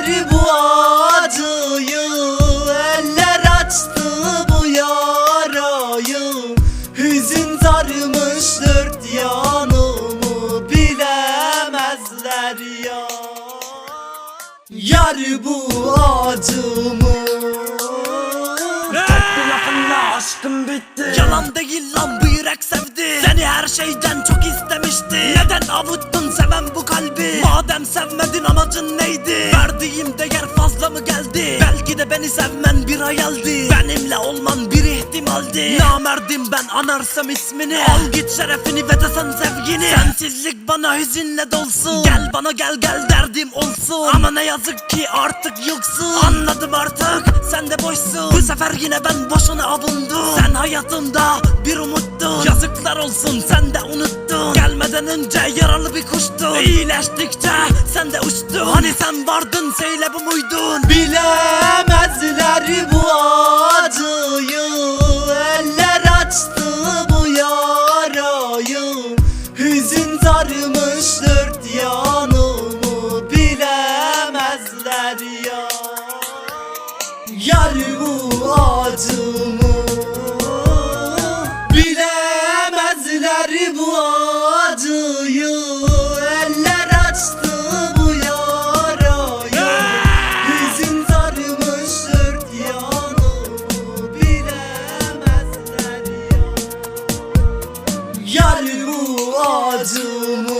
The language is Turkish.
Yar bu acıyı Eller açtı bu yarayı. Hüzün sarmış dört yanımı Bilemezler ya. Yar bu acımı. Aşkım bitti. Yalan değil lan bu yürek sevdi Seni her şeyden çok istemişti Neden avuttun seven bu kalbi? Madem sevmedin amacın neydi? Verdiğim değer fazla mı geldi? Belki de beni sevmen bir hayaldi. Benimle olman bir ihtimaldi. Namerdim ben anarsam ismini. Al git şerefini ve de sen sevgini. Sensizlik bana hüzünle dolsun. Gel bana gel gel derdim olsun. Ama ne yazık ki artık yoksun. Anladım artık sen de boşsun. Bu sefer yine ben boşuna avundum. Sen hayatımda bir umuttun Yazıklar olsun sen de unuttun. Gelmeden önce yaralı bir kuştun. İyileştikçe sen de uçtun. Hani sen vardın söyle bu muydun? Bilemezler bu acıyı. Eller açtı bu yarayı. Hüzün sarmış dört yanımı. Bilemezler ya. Yar bu acımı azul.